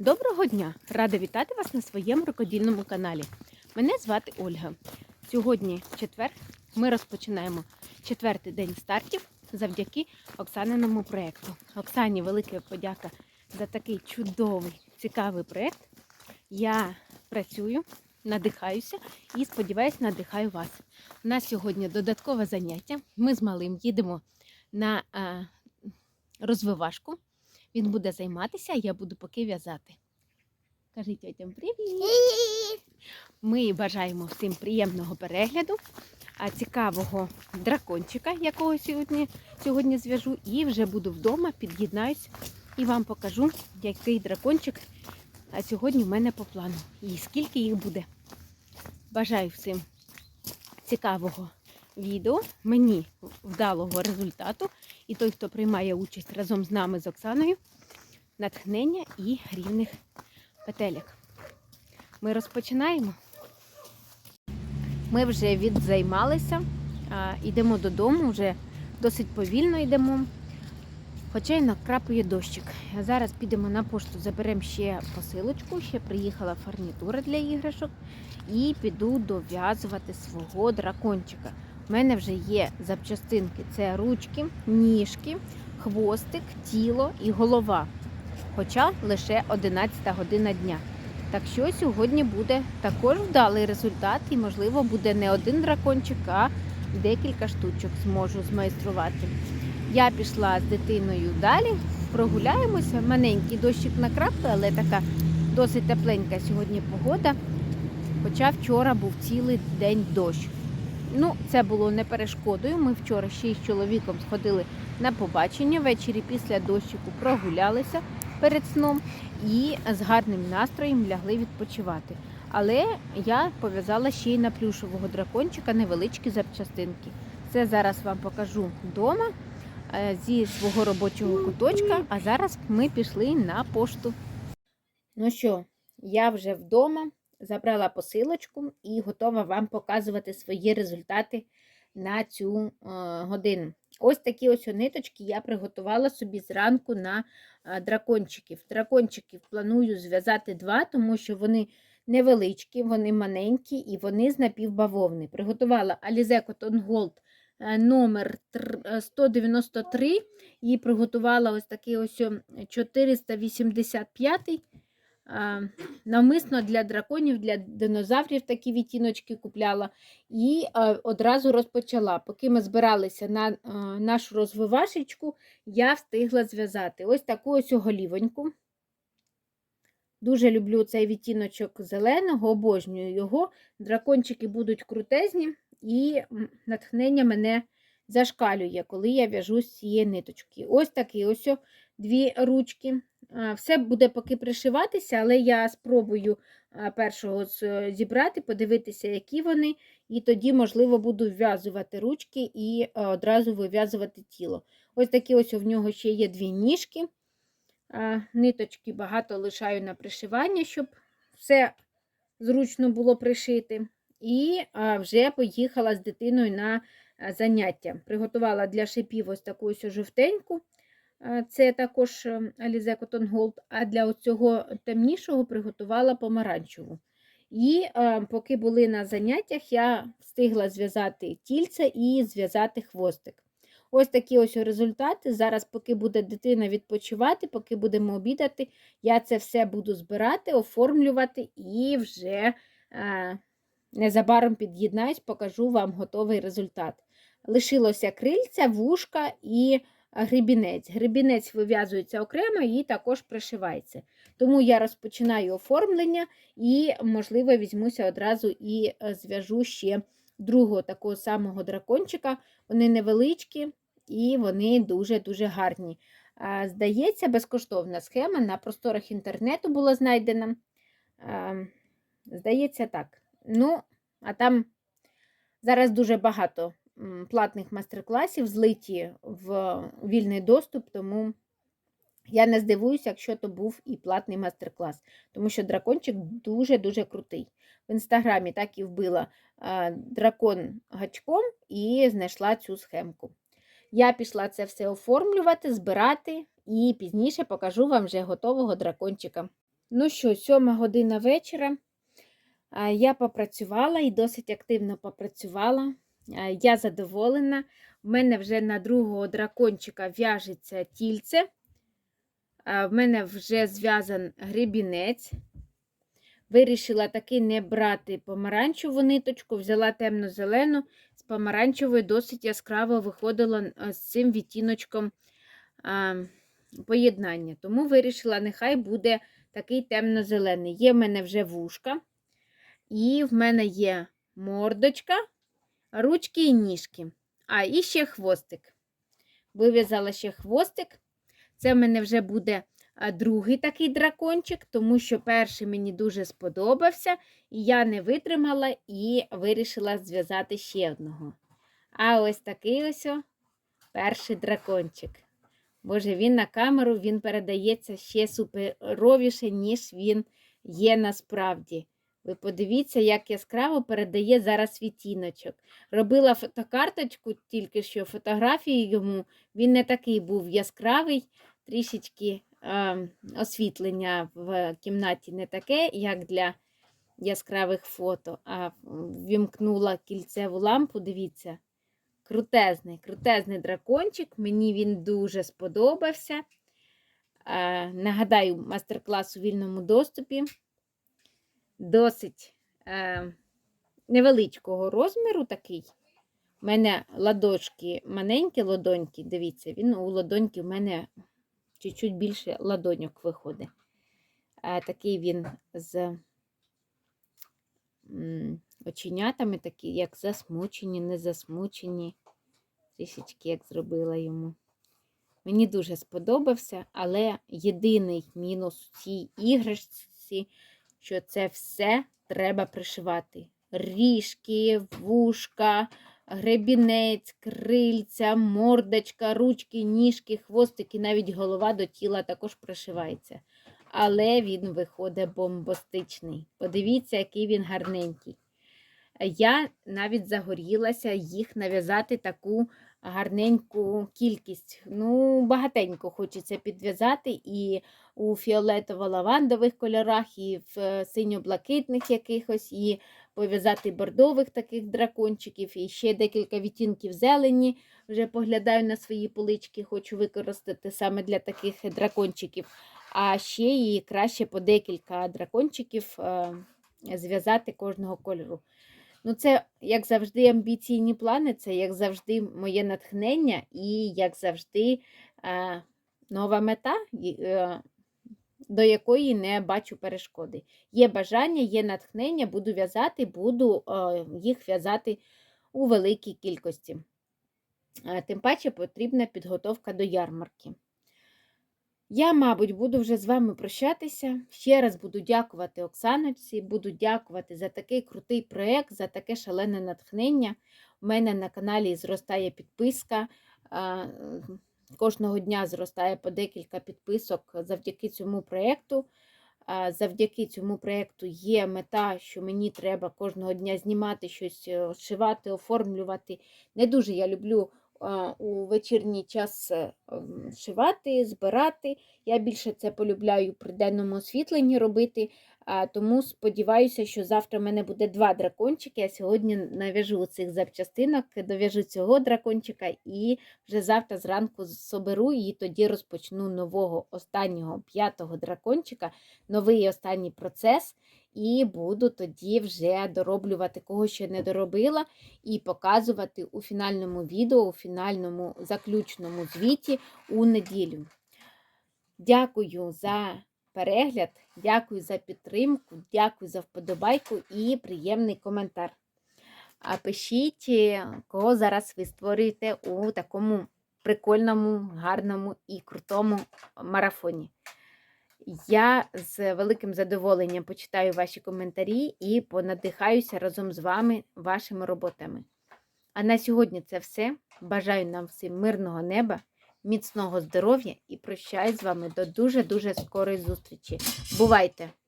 Доброго дня! Рада вітати вас на своєму рукодільному каналі. Мене звати Ольга. Сьогодні четвер. Ми розпочинаємо четвертий день стартів завдяки Оксаниному проєкту. Оксані велика подяка за такий чудовий, цікавий проєкт. Я працюю, надихаюся і сподіваюся, надихаю вас. У нас сьогодні додаткове заняття. Ми з малим їдемо на а, розвивашку. Він буде займатися, а я буду поки в'язати. Кажи тьотям привіт! Ми бажаємо всім приємного перегляду, а цікавого дракончика, якого сьогодні, сьогодні зв'яжу, і вже буду вдома, під'єднаюсь і вам покажу, який дракончик а сьогодні в мене по плану. І скільки їх буде. Бажаю всім цікавого відео, мені вдалого результату. І той, хто приймає участь разом з нами з Оксаною, натхнення і рівних петелек. Ми розпочинаємо. Ми вже відзаймалися, йдемо додому, вже досить повільно йдемо. Хоча й накрапує дощик. Зараз підемо на пошту, заберемо ще посилочку, ще приїхала фарнітура для іграшок і піду дов'язувати свого дракончика. У мене вже є запчастинки: це ручки, ніжки, хвостик, тіло і голова. Хоча лише 11 година дня. Так що сьогодні буде також вдалий результат, і, можливо, буде не один дракончик, а декілька штучок зможу змайструвати. Я пішла з дитиною далі, прогуляємося. Маленький дощик накрапає, але така досить тепленька сьогодні погода. Хоча вчора був цілий день дощ. Ну, це було не перешкодою. Ми вчора ще й з чоловіком сходили на побачення. Ввечері після дощику прогулялися перед сном і з гарним настроєм лягли відпочивати. Але я пов'язала ще й на плюшового дракончика невеличкі запчастинки. Це зараз вам покажу вдома е, зі свого робочого куточка. А зараз ми пішли на пошту. Ну що, я вже вдома забрала посилочку і готова вам показувати свої результати на цю е, годину. Ось такі ось ниточки я приготувала собі зранку на е, дракончиків. Дракончиків планую зв'язати два, тому що вони невеличкі, вони маленькі і вони з напівбавовни. Приготувала Alize Cotton Gold е, номер тр- е, 193 і приготувала ось такий ось 485 а, Навмисно для драконів, для динозаврів такі відтіночки купляла і одразу розпочала. Поки ми збиралися на нашу розвивашечку, я встигла зв'язати ось таку ось голівоньку. Дуже люблю цей відтіночок зеленого, обожнюю його. Дракончики будуть крутезні, і натхнення мене зашкалює, коли я в'яжу з цієї ниточки. Ось такі ось дві ручки. Все буде поки пришиватися, але я спробую першого зібрати, подивитися, які вони, і тоді, можливо, буду вв'язувати ручки і одразу вив'язувати тіло. Ось такі ось в нього ще є дві ніжки. Ниточки багато лишаю на пришивання, щоб все зручно було пришити. І вже поїхала з дитиною на заняття. Приготувала для шипів ось таку ось жовтеньку. А, Це також ем, Alize Cotton Gold, а для цього темнішого приготувала помаранчеву. І е, поки були на заняттях, я встигла зв'язати тільце і зв'язати хвостик. Ось такі ось результати. Зараз, поки буде дитина відпочивати, поки будемо обідати, я це все буду збирати, оформлювати і вже е, незабаром під'єднаюсь, покажу вам готовий результат. Лишилося крильця, вушка і грибінець. Грибінець вив'язується окремо і також пришивається. Тому я розпочинаю оформлення і, можливо, візьмуся одразу і е, зв'яжу ще другого такого самого дракончика. Вони невеличкі і вони дуже-дуже гарні. Здається, безкоштовна схема на просторах інтернету була знайдена. Здається, так. Ну, а там зараз дуже багато платних майстер-класів злиті в вільний доступ, тому я не здивуюся, якщо то був і платний майстер-клас, тому що дракончик дуже-дуже крутий. В інстаграмі так і вбила дракон гачком і знайшла цю схемку. Я пішла це все оформлювати, збирати і пізніше покажу вам вже готового дракончика. Ну що, сьома година вечора. Я попрацювала і досить активно попрацювала. А, Я задоволена. В мене вже на другого дракончика в'яжеться тільце. В мене вже зв'язан гребінець. Вирішила таки не брати помаранчеву ниточку, взяла темно-зелену, з помаранчевою досить яскраво виходило а, з цим відтіночком поєднання. Тому вирішила, нехай буде такий темно-зелений. Є в мене вже вушка, і в мене є мордочка, ручки і ніжки. А, і ще хвостик. Вив'язала ще хвостик. Це в мене вже буде другий такий дракончик, тому що перший мені дуже сподобався, і я не витримала і вирішила зв'язати ще одного. А ось такий ось о, перший дракончик. Боже, він на камеру він передається ще суперовіше, ніж він є насправді. Ви подивіться, як яскраво передає зараз відтіночок. Робила фотокарточку, тільки що фотографії йому, він не такий був яскравий, трішечки е, освітлення в кімнаті не таке, як для яскравих фото, а вімкнула кільцеву лампу, дивіться. Крутезний, крутезний дракончик. Мені він дуже сподобався. Е, нагадаю, мастер-клас у вільному доступі. Досить е, невеличкого розміру такий. У мене ладошки маленькі ладоньки. Дивіться, він у ладоньки в мене чуть-чуть більше ладоньок виходить. Е, такий він з м, оченятами, такі, як засмучені, не засмучені. Трішечки як зробила йому. Мені дуже сподобався, але єдиний мінус у цій іграшці, що це все треба пришивати. Ріжки, вушка, гребінець, крильця, мордочка, ручки, ніжки, хвостики, навіть голова до тіла також пришивається. Але він виходить бомбостичний. Подивіться, який він гарненький. Я навіть загорілася їх нав'язати таку гарненьку кількість. Ну, багатенько хочеться підв'язати і у фіолетово-лавандових кольорах, і в е, синьо-блакитних якихось, і пов'язати бордових таких дракончиків, і ще декілька відтінків зелені. Вже поглядаю на свої полички, хочу використати саме для таких дракончиків. А ще і краще по декілька дракончиків е, зв'язати кожного кольору. Ну, це, як завжди, амбіційні плани, це, як завжди, моє натхнення і, як завжди, е, нова мета, е, до якої не бачу перешкоди. Є бажання, є натхнення, буду в'язати, буду е, їх в'язати у великій кількості. Тим паче потрібна підготовка до ярмарки. Я, мабуть, буду вже з вами прощатися. Ще раз буду дякувати Оксаночці, буду дякувати за такий крутий проєкт, за таке шалене натхнення. У мене на каналі зростає підписка. Кожного дня зростає по декілька підписок завдяки цьому проєкту. Завдяки цьому проєкту є мета, що мені треба кожного дня знімати щось, е, шивати, оформлювати. Не дуже я люблю у вечірній час е, шивати, збирати. Я більше це полюбляю при денному освітленні робити, тому сподіваюся, що завтра в мене буде два дракончики. Я сьогодні нав'яжу цих запчастинок, дов'яжу цього дракончика і вже завтра зранку соберу і тоді розпочну нового останнього п'ятого дракончика, новий останній процес. І буду тоді вже дороблювати, кого ще не доробила, і показувати у фінальному відео, у фінальному заключному звіті у неділю. Дякую за перегляд, дякую за підтримку, дякую за вподобайку і приємний коментар. А пишіть, кого зараз ви створюєте у такому прикольному, гарному і крутому марафоні. Я з великим задоволенням почитаю ваші коментарі і понадихаюся разом з вами вашими роботами. А на сьогодні це все. Бажаю нам всім мирного неба, міцного здоров'я і прощаюсь з вами до дуже-дуже скорої зустрічі. Бувайте!